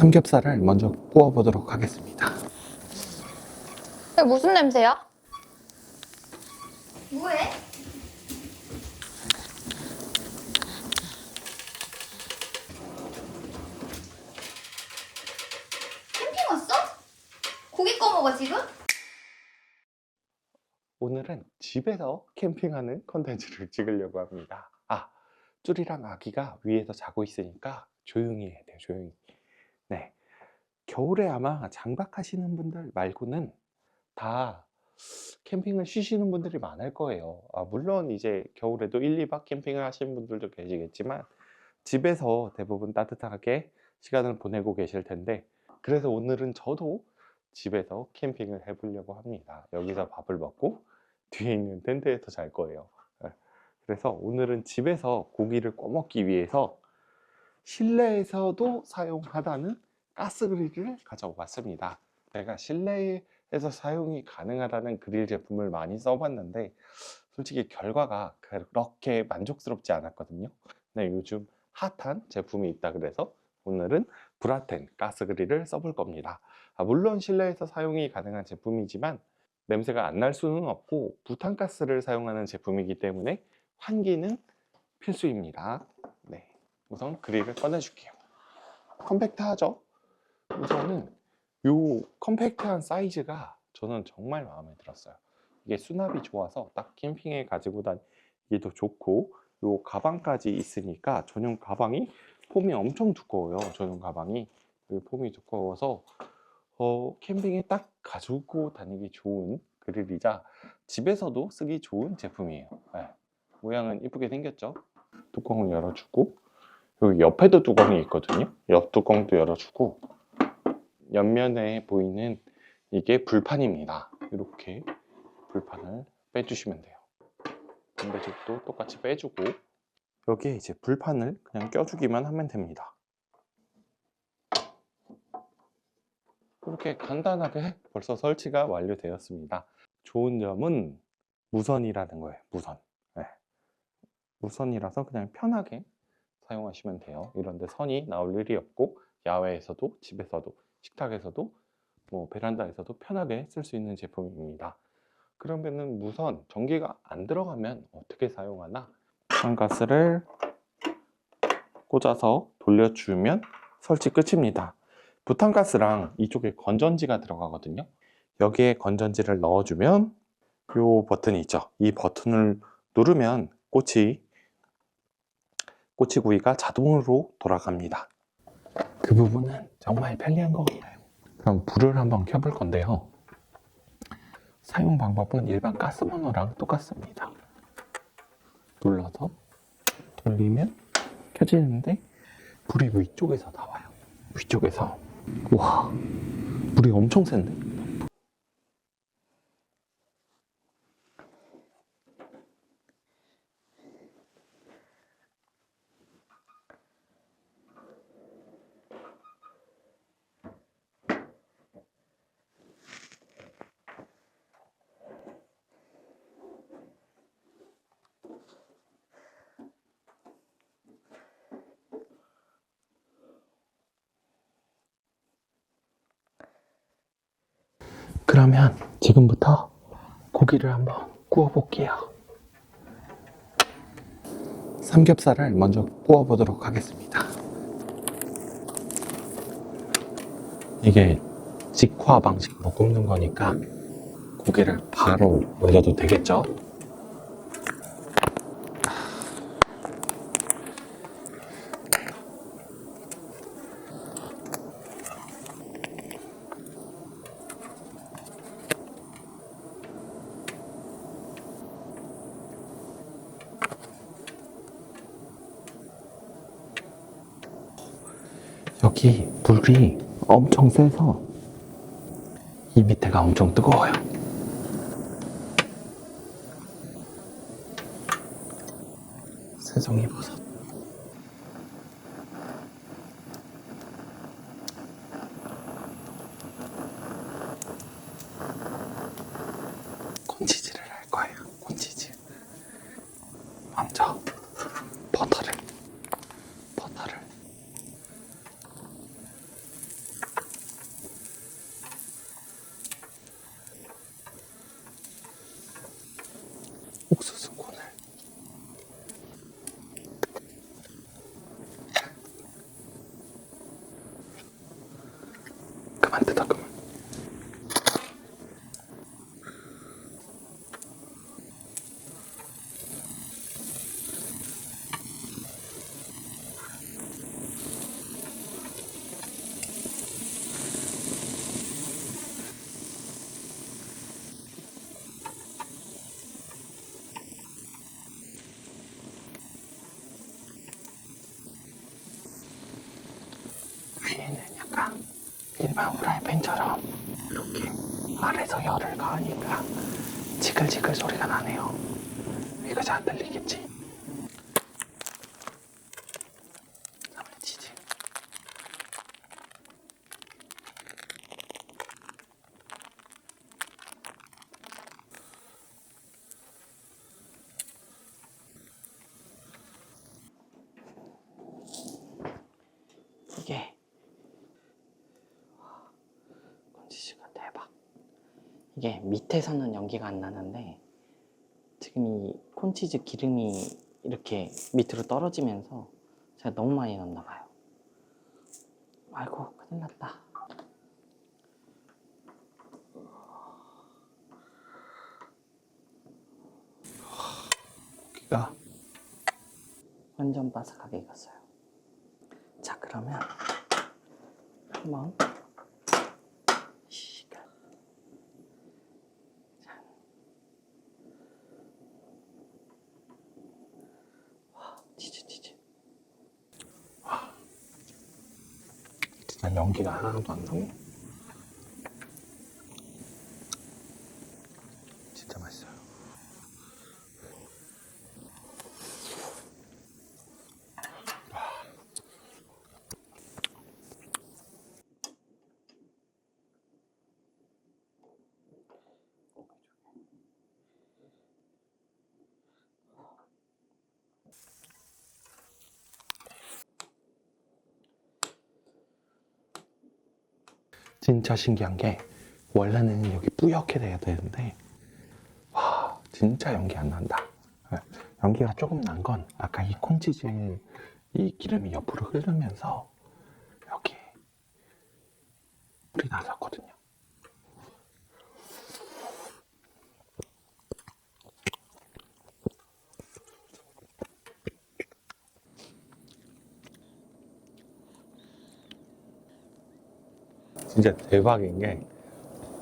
삼겹살을 먼저 구워보도록 하겠습니다. 이게 무슨 냄새야? 뭐해? 캠핑 왔어? 고기 꺼 먹어 지금? 오늘은 집에서 캠핑하는 컨텐츠를 찍으려고 합니다. 아, 쭈리랑 아기가 위에서 자고 있으니까 조용히 해야 돼요, 조용히. 네. 겨울에 아마 장박하시는 분들 말고는 다 캠핑을 쉬시는 분들이 많을 거예요. 아, 물론 이제 겨울에도 1, 2박 캠핑을 하시는 분들도 계시겠지만 집에서 대부분 따뜻하게 시간을 보내고 계실 텐데 그래서 오늘은 저도 집에서 캠핑을 해보려고 합니다. 여기서 밥을 먹고 뒤에 있는 텐트에서 잘 거예요. 예. 그래서 오늘은 집에서 고기를 꺼먹기 위해서 실내에서도 사용하다는 가스 그릴을 가져왔습니다. 제가 실내에서 사용이 가능하다는 그릴 제품을 많이 써봤는데 솔직히 결과가 그렇게 만족스럽지 않았거든요. 네, 요즘 핫한 제품이 있다 그래서 오늘은 브라텐 가스 그릴을 써볼 겁니다. 아, 물론 실내에서 사용이 가능한 제품이지만 냄새가 안 날 수는 없고 부탄가스를 사용하는 제품이기 때문에 환기는 필수입니다. 네, 우선 그릴을 꺼내줄게요. 컴팩트하죠? 우선은 요 컴팩트한 사이즈가 저는 정말 마음에 들었어요. 이게 수납이 좋아서 딱 캠핑에 가지고 다니기도 좋고 요 가방까지 있으니까 전용 가방이 폼이 엄청 두꺼워요. 전용 가방이 그 폼이 두꺼워서 어, 캠핑에 딱 가지고 다니기 좋은 그릴이자 집에서도 쓰기 좋은 제품이에요. 네. 모양은 이쁘게 생겼죠? 뚜껑을 열어주고 여기 옆에도 뚜껑이 있거든요. 옆 뚜껑도 열어주고 옆면에 보이는 이게 불판입니다. 이렇게 불판을 빼주시면 돼요. 반대쪽도 똑같이 빼주고 여기에 이제 불판을 그냥 껴주기만 하면 됩니다. 이렇게 간단하게 벌써 설치가 완료되었습니다. 좋은 점은 무선이라는 거예요. 무선. 네. 무선이라서 그냥 편하게 사용하시면 돼요. 이런데 선이 나올 일이 없고 야외에서도 집에서도 식탁에서도 뭐 베란다에서도 편하게 쓸 수 있는 제품입니다. 그러면은 무선 전기가 안 들어가면 어떻게 사용하나? 가스를 꽂아서 돌려주면 설치 끝입니다. 부탄가스랑 이쪽에 건전지가 들어가거든요. 여기에 건전지를 넣어주면 이 버튼이 있죠. 이 버튼을 누르면 꼬치 꼬치구이가 자동으로 돌아갑니다. 그 부분은 정말 편리한 것 같아요. 그럼 불을 한번 켜볼 건데요. 사용 방법은 일반 가스버너랑 똑같습니다. 눌러서 돌리면 켜지는데 불이 위쪽에서 나와요. 위쪽에서 와 불이 엄청 센데 그러면 지금부터 고기를 한번 구워볼게요. 삼겹살을 먼저 구워보도록 하겠습니다. 이게 직화 방식으로 굽는 거니까 고기를 바로 올려도 되겠죠? 여기 불이 엄청 세서 이 밑에가 엄청 뜨거워요. 새송이 버섯. 콘치즈를 할 거예요. 콘치즈. 먼저 버터를 버터를 옥수수 콘을 그만 뜯어 그만 얘는 약간 일반 후라이팬처럼 이렇게 아래서 열을 가하니까 지글지글 소리가 나네요. 이거 잘안 들리겠지? 치즈. 이게 건지씨가 대박. 이게 밑에서는 연기가 안 나는데 지금 이 콘치즈 기름이 이렇게 밑으로 떨어지면서 제가 너무 많이 넣나 봐요. 아이고 큰일 났다. 고기가 완전 바삭하게 익었어요. 자 그러면 한번 시간 짠. 와 치즈 치즈 와 진짜 연기가 하나도 안 나고 진짜 맛있어요. 진짜 신기한 게 원래는 여기 뿌옇게 돼야 되는데 와 진짜 연기 안 난다. 예, 연기가 조금 난 건 아까 이 콘치즈 이 기름이 옆으로 흐르면서 여기 불이 나섰거든요 진짜 대박인 게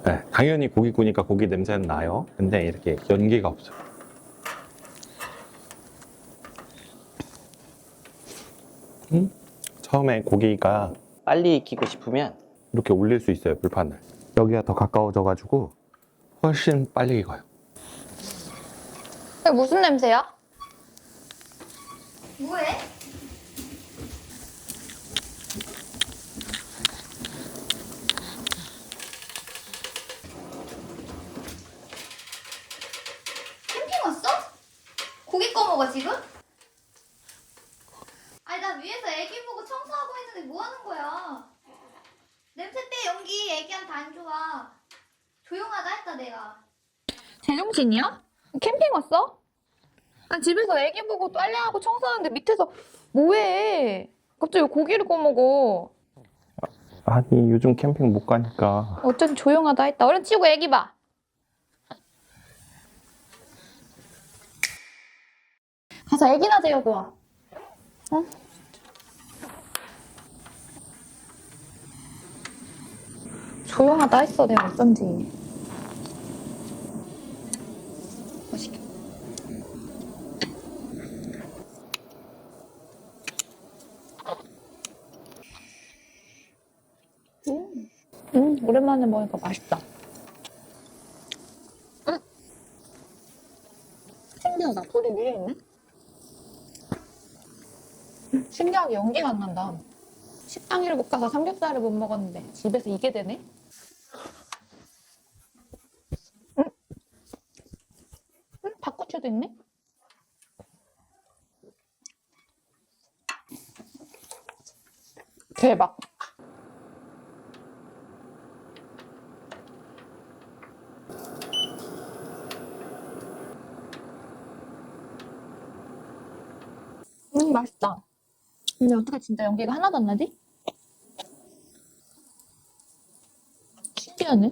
네, 당연히 고기 구니까 고기 냄새는 나요. 근데 이렇게 연기가 없어요. 음? 처음에 고기가 빨리 익히고 싶으면 이렇게 올릴 수 있어요 불판을. 여기가 더 가까워져가지고 훨씬 빨리 익어요. 이게 무슨 냄새야? 뭐해? 캠핑 왔어? 고기 꺼먹어 지금? 아니 나 위에서 애기 보고 청소하고 있는데 뭐 하는 거야? 냄새 빼 연기 애기한테 안 좋아 조용하다 했다 내가 제정신이야? 캠핑 왔어? 아, 집에서 애기 보고 빨래하고 청소하는데 밑에서 뭐해? 갑자기 왜 고기를 꺼먹어? 아니 요즘 캠핑 못 가니까 어쩐 조용하다 했다. 얼른 치우고 애기 봐. 가서 애기나 재우고 와. 어? 조용하다 했어, 내가 어쩐지. 맛있게. 음, 음, 오랜만에 먹으니까 맛있다. 음. 신기하다. 불이 위에 있네? 신기하게 연기가 안 난다. 식당 일을 못 가서 삼겹살을 못 먹었는데 집에서 이게 되네? 음. 음, 박고추도 있네? 대박. 음, 맛있다. 근데 어떻게 진짜 연기가 하나도 안 나지? 신기하네.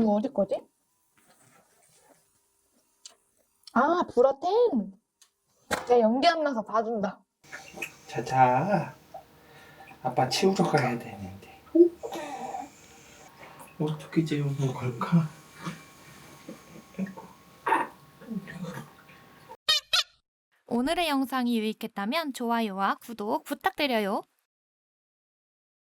이거 어디 거지? 아, 브라텐. 내가 연기 안 나서 봐준다. 자자 아빠 치우러 가야 되는데 어떻게 재우는 걸까? 오늘의 영상이 유익했다면 좋아요와 구독 부탁드려요.